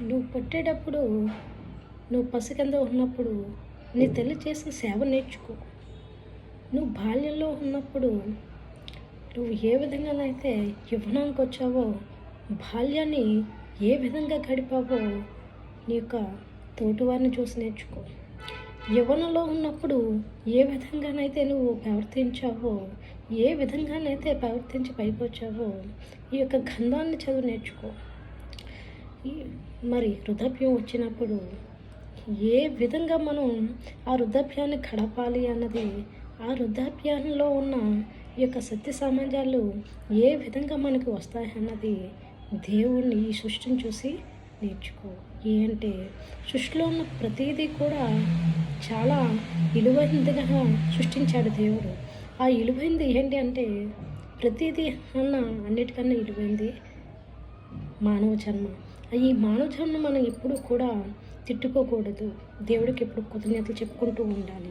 నువ్వు పుట్టేటప్పుడు నువ్వు పసి కింద ఉన్నప్పుడు నీ తల్లి చేసిన సేవ నేర్చుకో. నువ్వు బాల్యంలో ఉన్నప్పుడు నువ్వు ఏ విధంగానైతే యవ్వనానికి వచ్చావో బాల్యాన్ని ఏ విధంగా గడిపావో నీ యొక్క తోటివారిని చూసి నేర్చుకో. యవ్వనంలో ఉన్నప్పుడు ఏ విధంగానైతే నువ్వు ప్రవర్తించావో ఏ విధంగానైతే ప్రవర్తించి పైకి వచ్చావో ఈ యొక్క గంధాన్ని చదువు నేర్చుకో. మరి వృద్ధాప్యం వచ్చినప్పుడు ఏ విధంగా మనం ఆ వృద్ధాప్యాన్ని గడపాలి అన్నది ఆ వృద్ధాప్యంలో ఉన్న ఈ యొక్క సత్య సమాజాలు ఏ విధంగా మనకి వస్తాయి అన్నది దేవుణ్ణి ఈ సృష్టిని చూసి నేర్చుకో. ఏంటంటే సృష్టిలో ఉన్న ప్రతిదీ కూడా చాలా విలువైనదిగా సృష్టించాడు దేవుడు. ఆ విలువైనది ఏంటి అంటే ప్రతిదీ అన్న అన్నిటికన్నా విలువైంది మానవ జన్మ. ఈ మానవ జన్మ మనం ఎప్పుడు కూడా తిట్టుకోకూడదు. దేవుడికి ఎప్పుడు కృతజ్ఞతలు చెప్పుకుంటూ ఉండాలి.